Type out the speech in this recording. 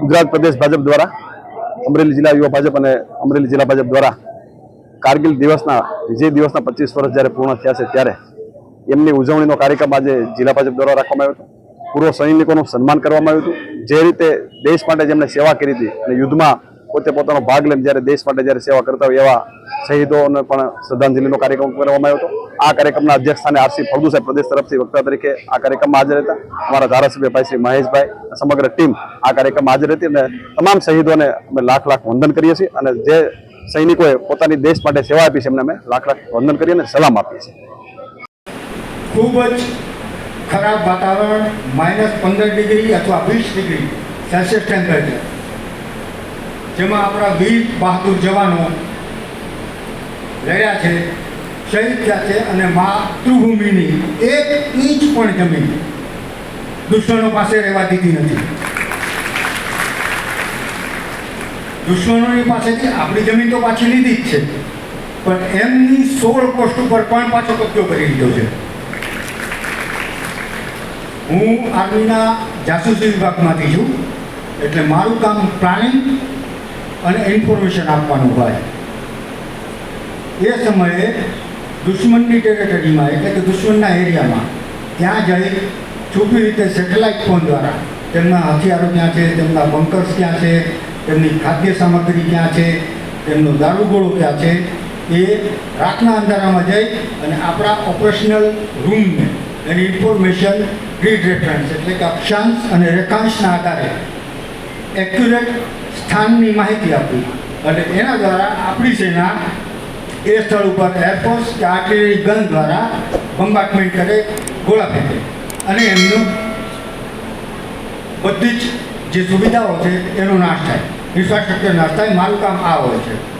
ગુજરાત પ્રદેશ ભાજપ દ્વારા, અમરેલી જિલ્લા યુવા ભાજપ અને અમરેલી જિલ્લા ભાજપ દ્વારા કારગિલ દિવસના, વિજય દિવસના પચીસ વર્ષ જ્યારે પૂર્ણ થયા છે ત્યારે એમની ઉજવણીનો કાર્યક્રમ આજે જિલ્લા ભાજપ દ્વારા રાખવામાં આવ્યો હતો. પૂર્વ સૈનિકોનું સન્માન કરવામાં આવ્યું હતું. જે રીતે દેશ માટે જેમણે સેવા કરી હતી અને યુદ્ધમાં પોતે પોતાનો ભાગ લઈને જ્યારે દેશ માટે જ્યારે સેવા કરતા હોય એવા શહીદોને પણ શ્રદ્ધાંજલિનો કાર્યક્રમ કરવામાં આવ્યો હતો. આ કાર્યક્રમના અધ્યક્ષ સ્થાને આરસી ફળદુ સાહેબ પ્રદેશ તરફથી વક્તા તરીકે આ કાર્યક્રમમાં હાજર હતા. અમારા ધારાસભ્ય ભાઈ શ્રી મહેશભાઈ સમગ્ર ટીમ આ કાર્યક્રમમાં હાજર હતી અને તમામ શહીદોને અમે લાખ લાખ વંદન કરીએ છીએ અને જે સૈનિકોએ પોતાની દેશ માટે સેવા આપી છે એમને અમે લાખ લાખ વંદન કરી અને સલામ આપીએ છીએ. ખૂબ જ ખરાબ વાતાવરણ માઇનસ પંદર ડિગ્રી અથવા વીસ ડિગ્રી સેલ્સિયસ ટેમ્પરેચર જેમાં આપણા વીર બહાદુર જવાનો લડ્યા છે, શહીદ થયા છે અને માતૃભૂમિની એક ઇંચ પણ જમીન દુશ્મનો પાસે રહેવા દીધી નથી. દુશ્મનોની પાસેથી આપણી જમીન તો પાછી લીધી જ છે, પણ એમની સોળ પોસ્ટ ઉપર પણ પાછો કબજો કરી લીધો છે. હું આર્મીના જાસૂસી વિભાગમાંથી છું, એટલે મારું કામ પ્લાનિંગ અને ઇન્ફોર્મેશન આપવાનું હોય. એ સમયે દુશ્મનની ટેરેટરીમાં એટલે કે દુશ્મનના એરિયામાં, ત્યાં જઈ છુપી રીતે સેટેલાઇટ ફોન દ્વારા તેમના હથિયારો ક્યાં છે, તેમના બંકર્સ ક્યાં છે, તેમની ખાદ્ય સામગ્રી ક્યાં છે, તેમનો દારૂગોળો ક્યાં છે, એ રાતના અંધારામાં જઈ અને આપણા ઓપરેશનલ રૂમને એની ઇન્ફોર્મેશન ગ્રીડ રેફરન્સ એટલે કે અક્ષાંશ અને રેખાંશના આધારે એક્યુરેટ સ્થાનની માહિતી આપવી. અને એના દ્વારા આપણી સેના એ સ્થળ ઉપર એરફોર્સ કે આર્ટિલરી ગન દ્વારા બોમ્બાર્ટમેન્ટ કરે, ગોળા ફેંકે. અને એમનું બધી જ જે સુવિધાઓ છે, એનો નાશ થાય. ઇન્ફ્રાસ્ટ્રક્ચર નાશ થાય, મારું કામ આ હોય છે.